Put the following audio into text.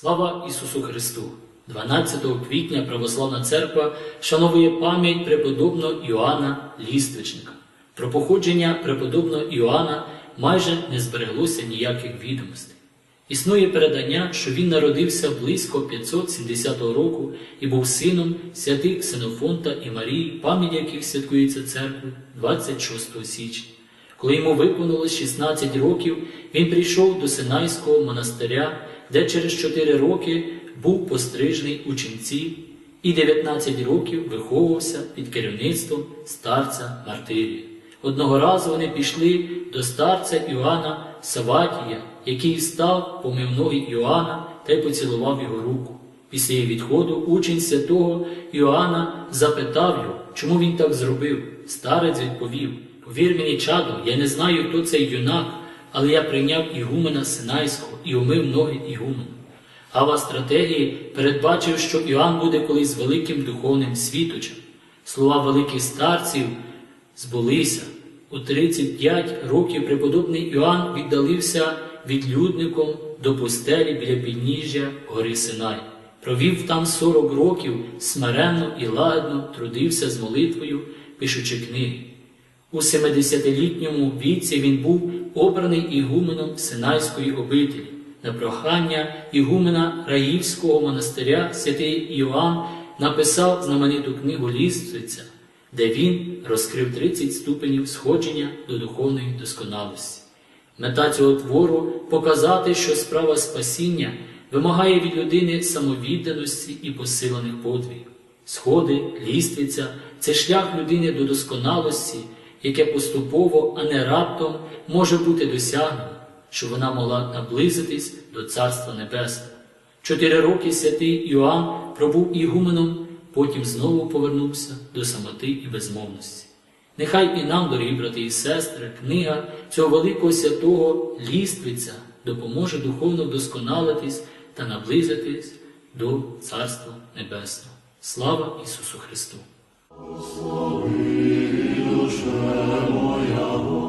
Слава Ісусу Христу! 12 квітня Православна Церква шановує пам'ять преподобного Іоанна Ліствичника. Про походження преподобного Іоанна майже не збереглося ніяких відомостей. Існує передання, що він народився близько 570 року і був сином святих Ксенофонта і Марії, пам'ять яких святкується церквою 26 січня. Коли йому виповнилось 16 років, він прийшов до Синайського монастиря, де через 4 роки був пострижений у ченці і 19 років виховувався під керівництвом старця Мартирія. Одного разу вони пішли до старця Іоанна Саватія, який встав, помив ноги Іоанна та й поцілував його руку. Після її відходу учень святого Іоанна запитав його, чому він так зробив. Старець відповів: Повір мені, чадо, я не знаю, хто цей юнак, але я прийняв Ігумена Синайського і умив ноги Ігумену. Гава стратегії передбачив, що Іоанн буде колись великим духовним світочем. Слова великих старців збулися. У 35 років преподобний Іоанн віддалився відлюдником до пустелі біля підніжжя гори Синай. Провів там 40 років, смиренно і лагідно трудився з молитвою, пишучи книги. У 70-літньому віці він був обраний ігуменом Синайської обителі. На прохання ігумена Раївського монастиря святий Іоанн написав знамениту книгу Ліствиця, де він розкрив 30 ступенів сходження до духовної досконалості. Мета цього твору показати, що справа спасіння вимагає від людини самовідданості і посилених подвигів. Сходи, ліствиця це шлях людини до досконалості, яке поступово, а не раптом може бути досягнено, щоб вона могла наблизитись до Царства Небесного. Чотири роки святий Іоанн пробув ігуменом, потім знову повернувся до самоти і безмовності. Нехай і нам, дорогі брати і сестри, книга цього великого святого ліствиця допоможе духовно вдосконалитись та наблизитись до Царства Небесного. Слава Ісусу Христу! Sławi duszę moja